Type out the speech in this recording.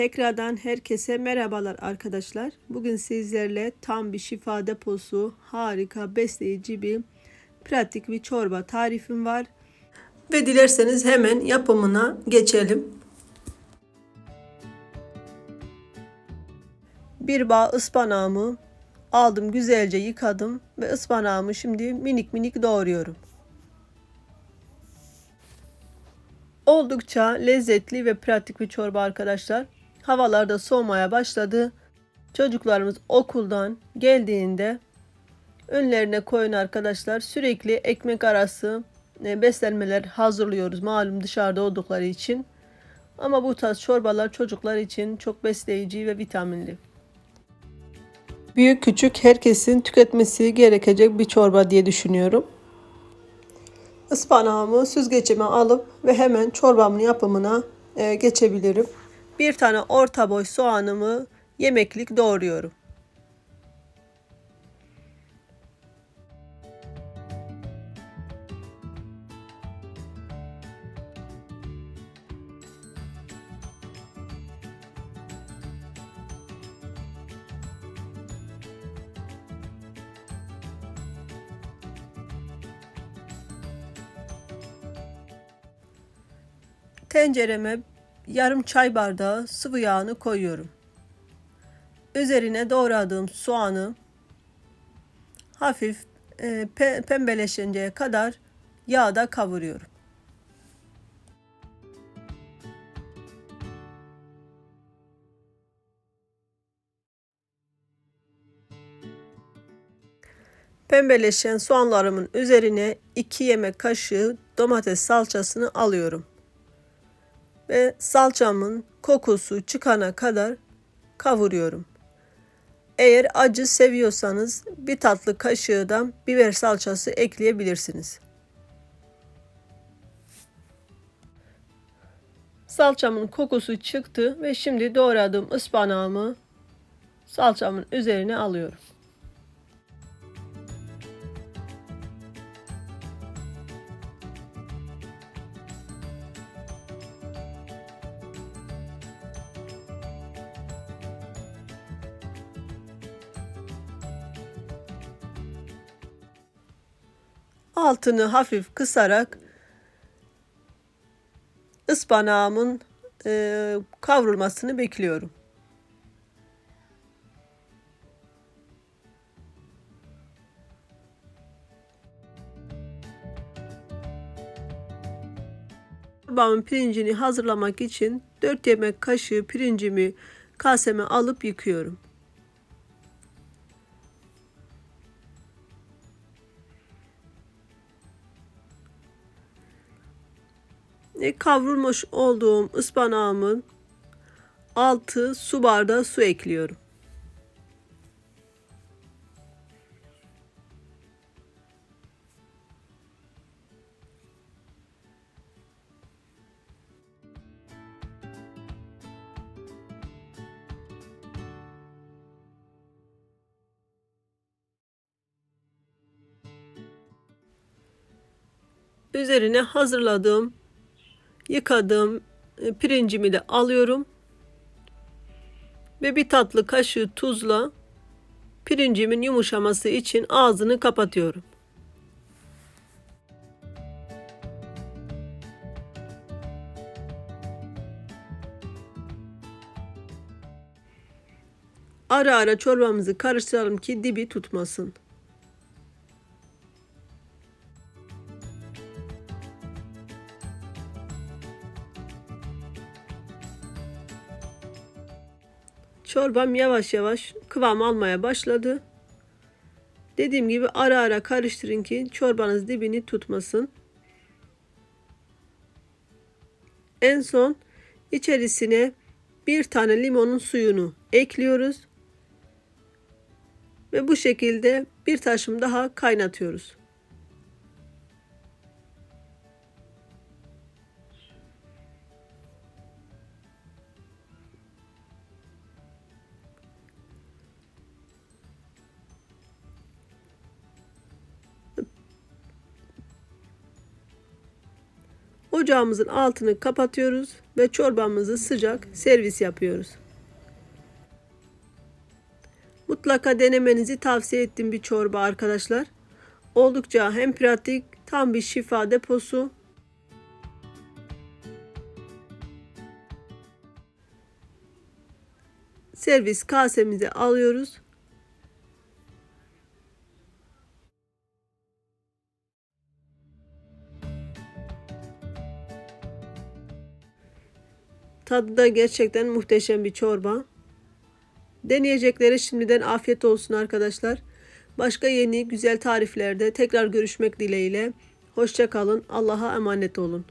Tekrardan herkese merhabalar arkadaşlar. Bugün sizlerle tam bir şifa deposu, harika, besleyici bir pratik bir çorba tarifim var. Ve dilerseniz hemen yapımına geçelim. Bir bağ ıspanağımı aldım, güzelce yıkadım ve ıspanağımı şimdi minik minik doğruyorum. Oldukça lezzetli ve pratik bir çorba arkadaşlar. Havalarda soğumaya başladı. Çocuklarımız okuldan geldiğinde önlerine koyun arkadaşlar. Sürekli ekmek arası e, beslenmeler hazırlıyoruz malum dışarıda oldukları için. Ama bu tarz çorbalar çocuklar için çok besleyici ve vitaminli. Büyük küçük herkesin tüketmesi gerekecek bir çorba diye düşünüyorum. Ispanağımı süzgecime alıp ve hemen çorbamın yapımına e, geçebilirim. Bir tane orta boy soğanımı yemeklik doğruyorum. Tencereme yarım çay bardağı sıvı yağını koyuyorum. Üzerine doğradığım soğanı hafif e, pe pembeleşinceye kadar yağda kavuruyorum. Pembeleşen soğanlarımın üzerine 2 yemek kaşığı domates salçasını alıyorum ve salçamın kokusu çıkana kadar kavuruyorum. Eğer acı seviyorsanız bir tatlı kaşığı da biber salçası ekleyebilirsiniz. Salçamın kokusu çıktı ve şimdi doğradığım ıspanağımı salçamın üzerine alıyorum. Altını hafif kısarak ıspanağımın e, kavrulmasını bekliyorum. Çorbamın pirincini hazırlamak için 4 yemek kaşığı pirincimi kaseme alıp yıkıyorum. Kavrulmuş olduğum ıspanağımın 6 su bardağı su ekliyorum. Üzerine hazırladığım yıkadığım e, pirincimi de alıyorum. Ve bir tatlı kaşığı tuzla pirincimin yumuşaması için ağzını kapatıyorum. Ara ara çorbamızı karıştıralım ki dibi tutmasın. Çorbam yavaş yavaş kıvam almaya başladı. Dediğim gibi ara ara karıştırın ki çorbanız dibini tutmasın. En son içerisine bir tane limonun suyunu ekliyoruz. Ve bu şekilde bir taşım daha kaynatıyoruz. Ocağımızın altını kapatıyoruz ve çorbamızı sıcak servis yapıyoruz. Mutlaka denemenizi tavsiye ettiğim bir çorba arkadaşlar. Oldukça hem pratik, tam bir şifa deposu. Servis kasemize alıyoruz. Tadı da gerçekten muhteşem bir çorba. Deneyeceklere şimdiden afiyet olsun arkadaşlar. Başka yeni güzel tariflerde tekrar görüşmek dileğiyle. Hoşça kalın. Allah'a emanet olun.